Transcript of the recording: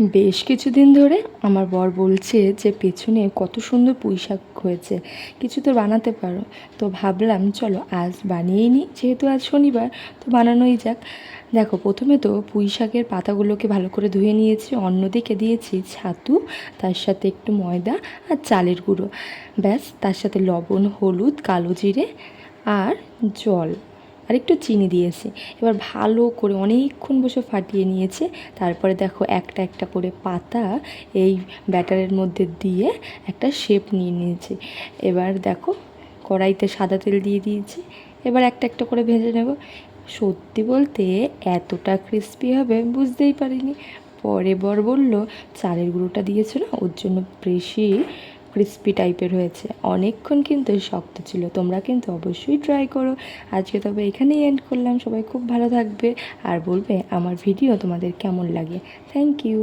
বেশ কিছুদিন ধরে আমার বর বলছে যে পেছনে কত সুন্দর পুঁই শাক হয়েছে। কিছু তো বানাতে পারো। তো ভাবলাম, চলো আজ বানিয়েই নিই। যেহেতু আজ শনিবার, তো বানানোই যাক। দেখো, প্রথমে তো পুঁই শাকের পাতাগুলোকে ভালো করে ধুয়ে নিয়েছি, অন্যদিকে দিয়েছি ছাতু, তার সাথে একটু ময়দা আর চালের গুঁড়ো। ব্যাস, তার সাথে লবণ, হলুদ, কালো জিরে আর জল। আর একটু চিনি দিয়েছি। এবার ভালো করে অনেকক্ষণ বসে ফাটিয়ে নিয়েছে। তারপরে দেখো একটা একটা করে পাতা এই ব্যাটারের মধ্যে দিয়ে একটা শেপ নিয়ে নিয়েছে। এবার দেখো কড়াইতে সাদা তেল দিয়ে দিয়েছি। এবার একটা একটা করে ভেজে নেব। সত্যি বলতে এতটা ক্রিস্পি হবে বুঝতেই পারিনি। পরে বর বলল, চালের গুঁড়োটা দিয়েছ না? ওর জন্য বেশি ক্রিস্পি টাইপের হয়েছে। অনেকক্ষণ কিন্তু শক্ত ছিল। তোমরা কিন্তু অবশ্যই ট্রাই করো। আজকে তবে এখানেই এন্ড করলাম। সবাই খুব ভালো থাকবে। আর বলবে আমার ভিডিও তোমাদের কেমন লাগে। Thank you